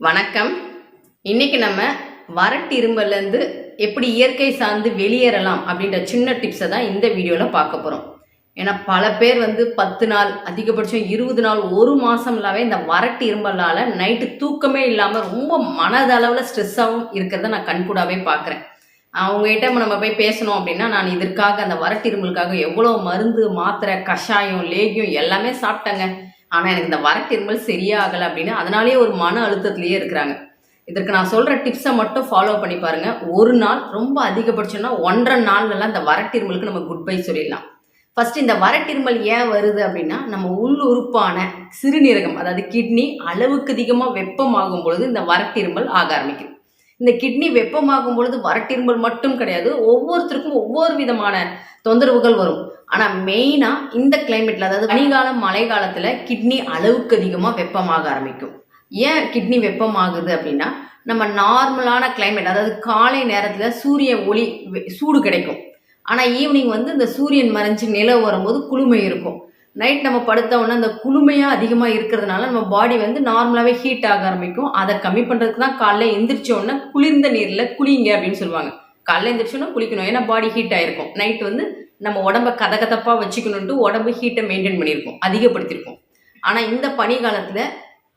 வணக்கம். இன்னைக்கு நம்ம வறட்டு இரும்பல்லேருந்து எப்படி இயற்கை சார்ந்து வெளியேறலாம் அப்படின்ற சின்ன டிப்ஸை தான் இந்த வீடியோவில் பார்க்க போகிறோம் ஏன்னா பல பேர் வந்து பத்து நாள் அதிகபட்சம் இருபது நாள் ஒரு மாதம்லாவே இந்த வறட்டு இரும்பலால் நைட்டு தூக்கமே இல்லாமல் ரொம்ப மனதளவில் ஸ்ட்ரெஸ்ஸாகவும் இருக்கிறத நான் கண்கூடாவே பார்க்குறேன். அவங்ககிட்ட நம்ம போய் பேசணும் அப்படின்னா நான் இதற்காக அந்த வறட்டு இருமலுக்காக எவ்வளோ மருந்து மாத்திரை கஷாயம் லேகியம் எல்லாமே சாப்பிட்டேங்க. ஆனால் எனக்கு இந்த வரட்டு இருமல் சரியாகலை அப்படின்னு அதனாலேயே ஒரு மன அழுத்தத்திலேயே இருக்கிறாங்க. இதற்கு நான் சொல்கிற டிப்ஸை மட்டும் ஃபாலோ பண்ணி பாருங்கள் ஒரு நாள் ரொம்ப அதிகபட்சம்னா ஒன்றரை நாள்லலாம் இந்த வறட்டு இருமலுக்கு நம்ம குட் பை சொல்லிடலாம். ஃபஸ்ட்டு இந்த வறட்டிருமல் ஏன் வருது அப்படின்னா நம்ம உள் உறுப்பான சிறுநீரகம் அதாவது கிட்னி அளவுக்கு அதிகமாக வெப்பமாகும் பொழுது இந்த வறட்டிருமல் ஆக ஆரம்பிக்குது இந்த கிட்னி வெப்பமாகும் பொழுது வறட்டிருமல் மட்டும் கிடையாது ஒவ்வொருத்தருக்கும் ஒவ்வொரு விதமான தொந்தரவுகள் வரும். ஆனால் மெயினாக இந்த கிளைமேட்டில் அதாவது பனிகாலம் மழை காலத்தில் கிட்னி அளவுக்கு அதிகமாக வெப்பமாக ஆரம்பிக்கும். ஏன் கிட்னி வெப்பமாகுது அப்படின்னா நம்ம நார்மலான கிளைமேட் அதாவது காலை நேரத்தில் சூரிய ஒளி சூடு கிடைக்கும். ஆனால் ஈவினிங் வந்து இந்த சூரியன் மறைஞ்சு நிலவு வரும்போது குளுமை இருக்கும். நைட் நம்ம படுத்தவுடனே அந்த குளுமையாக அதிகமாக இருக்கிறதுனால நம்ம பாடி வந்து நார்மலாகவே ஹீட் ஆக ஆரம்பிக்கும். அதை கம்மி பண்ணுறதுக்கு தான் காலைல எந்திரிச்ச குளிர்ந்த நீரில் குளிங்க அப்படின்னு சொல்லுவாங்க. காலைல எந்திரிச்சோன்னா குளிக்கணும் ஏன்னா பாடி ஹீட் ஆகிருக்கும் நைட் வந்து நம்ம உடம்ப கதகதப்பாக வச்சுக்கணுன்ட்டு உடம்பு ஹீட்டை மெயின்டைன் பண்ணியிருக்கோம். அதிகப்படுத்தியிருக்கோம். ஆனால் இந்த பனி காலத்தில்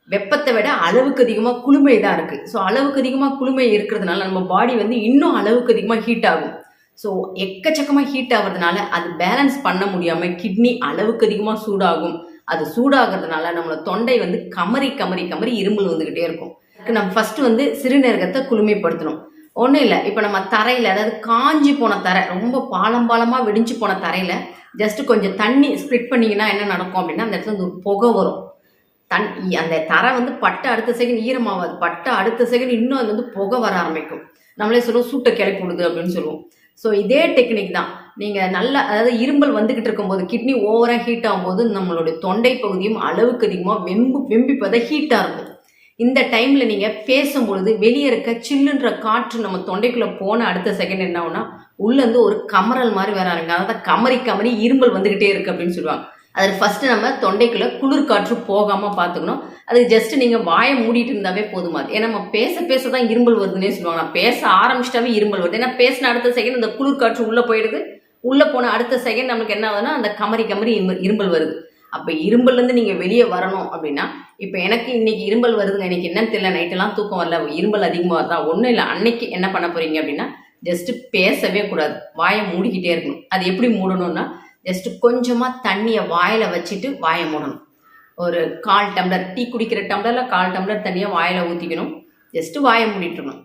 வெப்பத்தை விட அளவுக்கு அதிகமாக குளுமை தான் இருக்குது ஸோ அளவுக்கு அதிகமாக குளுமை இருக்கிறதுனால நம்ம பாடி வந்து இன்னும் அளவுக்கு அதிகமாக ஹீட் ஆகும். ஸோ எக்கச்சக்கமாக ஹீட் ஆகிறதுனால அது பேலன்ஸ் பண்ண முடியாமல் கிட்னி அளவுக்கு அதிகமாக சூடாகும். அது சூடாகிறதுனால நம்மளோட தொண்டை வந்து கமரி கமரி கமரி இருமல் வந்துக்கிட்டே இருக்கும். நம்ம ஃபஸ்ட்டு வந்து சிறுநீரகத்தை குளுமைப்படுத்தணும். ஒன்றும் இல்லை. இப்போ நம்ம தரையில் அதாவது காஞ்சி போன தரை ரொம்ப பாலம் பாலமாக வெடிஞ்சு போன தரையில் ஜஸ்ட் கொஞ்சம் தண்ணி ஸ்ப்ளிட் பண்ணிங்கன்னா என்ன நடக்கும் அப்படின்னா அந்த இடத்துல வந்து ஒரு புகை வரும். தன் அந்த தரை வந்து பட்ட அடுத்த செகண்ட் ஈரமாகாது. பட்ட அடுத்த செகண்ட் இன்னும் அது வந்து புகை வர ஆரம்பிக்கும். நம்மளே சொல்லுவோம் சூட்டை கிளப்பி விடுது அப்படின்னு சொல்லுவோம். ஸோ இதே டெக்னிக் தான். நீங்கள் நல்ல அதாவது இரும்பல் வந்துக்கிட்டு இருக்கும்போது கிட்னி ஓவராக ஹீட் ஆகும்போது நம்மளுடைய தொண்டை பகுதியும் அளவுக்கு அதிகமாக வெம்பு வெம்பிப்பதை ஹீட்டாக இருக்கும். இந்த டைமில் நீங்கள் பேசும்பொழுது வெளியே இருக்க சில்லுன்ற காற்று நம்ம தொண்டைக்குள்ளே போன அடுத்த செகண்ட் என்ன உள்ளேருந்து ஒரு கமரல் மாதிரி வர ஆரம்பிக்கும் அதாவது கமரி கமரி இரும்பல் வந்துக்கிட்டே இருக்குது அப்படின்னு சொல்லுவாங்க. அதில் ஃபஸ்ட்டு நம்ம தொண்டைக்குள்ளே குளிர் காற்று போகாமல் பார்த்துக்கணும். அதுக்கு ஜஸ்ட் நீங்கள் வாயை மூடிட்டு இருந்தாவே போதுமாது ஏன்னா நம்ம பேச பேச தான் இரும்பல் வருதுன்னே சொல்லுவாங்க. நான் பேச ஆரம்பிச்சிட்டாவே இரும்பல் வருது. ஏன்னா பேசின அடுத்த செகண்ட் அந்த குளிர் காற்று உள்ளே போயிடுது. உள்ளே போன அடுத்த செகண்ட் நமக்கு என்ன ஆகுதுன்னா அந்த கமரி கமரி இரும்பல் இரும்பல் வருது. அப்போ இரும்பல்லேருந்து நீங்கள் வெளியே வரணும் அப்படின்னா இப்போ எனக்கு இன்னைக்கு இரும்பல் வருதுங்க எனக்கு என்னன்னு தெரியல நைட்டெல்லாம் தூக்கம் வரல இரும்பல் அதிகமாக வருதா? ஒன்றும் இல்லை அன்னைக்கு என்ன பண்ண போகிறீங்க அப்படின்னா ஜஸ்ட்டு பேசவே கூடாது. வாயை மூடிக்கிட்டே இருக்கணும். அது எப்படி மூடணும்னா ஜஸ்ட்டு கொஞ்சமாக தண்ணியை வாயில் வச்சுட்டு வாயை மூடணும். ஒரு கால் டம்ளர் டீ குடிக்கிற டம்ளரில் கால் டம்ளர் தண்ணியை வாயில் ஊற்றிக்கணும் ஜஸ்ட்டு வாயை மூடிட்டுருக்கணும்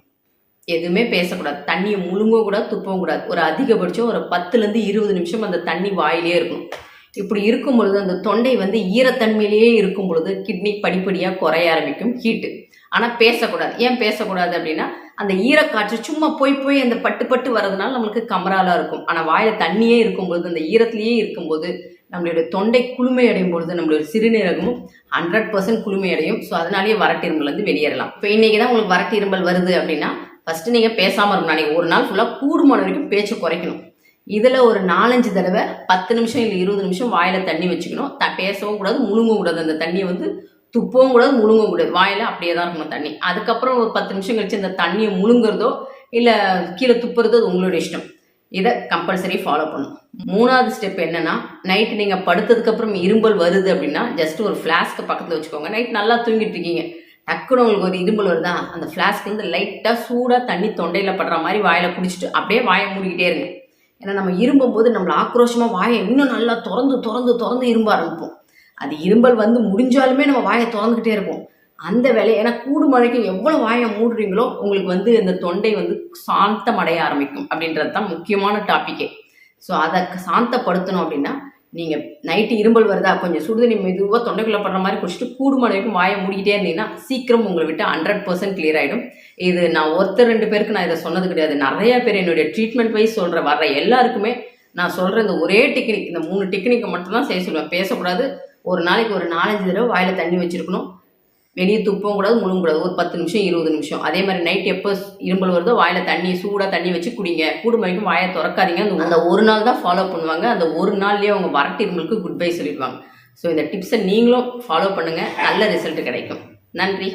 எதுவுமே பேசக்கூடாது. தண்ணியை முழுங்கவும் கூடாது துப்பவும் கூடாது. ஒரு அதிகபட்சம் ஒரு பத்துலேருந்து இருபது நிமிஷம் அந்த தண்ணி வாயிலே இருக்கணும். இப்படி இருக்கும் பொழுது அந்த தொண்டை வந்து ஈரத்தன்மையிலேயே இருக்கும் பொழுது கிட்னி படிப்படியாக குறைய ஆரம்பிக்கும் ஹீட்டு ஆனால் பேசக்கூடாது. ஏன் பேசக்கூடாது அப்படின்னா அந்த ஈரக்காற்று சும்மா போய் போய் அந்த பட்டு பட்டு வர்றதுனால நம்மளுக்கு கமராலாக இருக்கும். ஆனால் வாயில் தண்ணியே இருக்கும்பொழுது அந்த ஈரத்திலேயே இருக்கும்போது நம்மளுடைய தொண்டை குளுமை அடையும் பொழுது நம்மளுடைய சிறுநீரகமும் ஹண்ட்ரட் பர்சன்ட் குளுமை அடையும். ஸோ அதனாலேயே வறட்டு வந்து வெளியேறலாம். இப்போ இன்னைக்கு தான் உங்களுக்கு வரட்டு இரும்பல் வருது அப்படின்னா ஃபஸ்ட்டு நீங்கள் பேசாமல் இருக்கணும். நீங்கள் ஒரு நாள் ஃபுல்லாக கூடுமான வரைக்கும் பேச்சை குறைக்கணும். இதில் ஒரு நாலஞ்சு தடவை பத்து நிமிஷம் இல்லை இருபது நிமிஷம் வாயில் தண்ணி வச்சுக்கணும். த பேசவும் கூடாது முழுங்கவும் கூடாது. அந்த தண்ணியை வந்து துப்பவும் கூடாது முழுங்கவும் கூடாது. வாயில் அப்படியே தான் இருக்கணும் தண்ணி. அதுக்கப்புறம் ஒரு பத்து நிமிஷம் கழிச்சு அந்த தண்ணியை முழுங்குறதோ இல்லை கீழே துப்புறதோ அது உங்களோட இஷ்டம். இதை கம்பல்சரி ஃபாலோ பண்ணணும். மூணாவது ஸ்டெப் என்னன்னா நைட்டு நீங்கள் படுத்ததுக்கப்புறம் இரும்பல் வருது அப்படின்னா ஜஸ்ட் ஒரு ஃப்ளாஸ்க்கு பக்கத்தில் வச்சுக்கோங்க. நைட் நல்லா தூங்கிட்டு இருக்கீங்க. டக்குன்னு உங்களுக்கு ஒரு இரும்பல் வருதா? அந்த ஃப்ளாஸ்க்கு வந்து லைட்டாக சூடாக தண்ணி தொண்டையில் படுற மாதிரி வாயில் குடிச்சிட்டு அப்படியே வாயை மூடிக்கிட்டே இருங்க. ஏன்னா நம்ம இரும்பும் போது நம்மளை ஆக்ரோஷமாக வாயை இன்னும் நல்லா திறந்து திறந்து திறந்து இரும்ப ஆரம்பிப்போம். அது இரும்பல் வந்து முடிஞ்சாலுமே நம்ம வாயை திறந்துக்கிட்டே இருப்போம். அந்த வேலையை ஏன்னா கூடு மழைக்கு எவ்வளோ வாயை மூடுறீங்களோ உங்களுக்கு வந்து அந்த தொண்டை வந்து சாந்தம் அடைய ஆரம்பிக்கும் அப்படின்றது தான் முக்கியமான டாப்பிக்கே ஸோ அதை சாந்தப்படுத்தணும் அப்படின்னா நீங்கள் நைட்டு இரும்பல் வருதா? கொஞ்சம் சுடுதண்ணி மெதுவாக தொண்டைக்குள்ளே படுற மாதிரி குடிச்சிட்டு கூடு வரைக்கும் வாயை மூடிக்கிட்டே இருந்தீங்கன்னா சீக்கிரம் உங்களை விட்டு ஹண்ட்ரட் பர்சன்ட் கிளியர் ஆகிடும் இது நான் ஒருத்தர் ரெண்டு பேருக்கு நான் இதை சொன்னது கிடையாது. நிறைய பேர் என்னுடைய ட்ரீட்மெண்ட் வைஸ் சொல்கிற வர்ற எல்லாருக்குமே நான் சொல்கிற இந்த ஒரே டெக்னிக் இந்த மூணு டெக்னிக்கை மட்டும்தான் செய்ய சொல்லுவேன். பேசக்கூடாது. ஒரு நாளைக்கு ஒரு நாலஞ்சு தடவை வாயில் தண்ணி வச்சுருக்கணும். வெளியே துப்பவும் கூடாது முழுங்க கூடாது. ஒரு பத்து நிமிஷம் இருபது நிமிஷம். அதே மாதிரி நைட் எப்போ இரும்பல் வருதோ வாயில் தண்ணி சூடாக தண்ணி வச்சு குடிங்க. கூடு வரைக்கும் வாயை திறக்காதீங்க. அந்த அந்த ஒரு நாள் தான் ஃபாலோ பண்ணுவாங்க. அந்த ஒரு நாள்லேயே அவங்க வரட்டு இருமலுக்கு குட் பை சொல்லிடுவாங்க. ஸோ இந்த டிப்ஸை நீங்களும் ஃபாலோ பண்ணுங்கள் நல்ல ரிசல்ட் கிடைக்கும். நன்றி.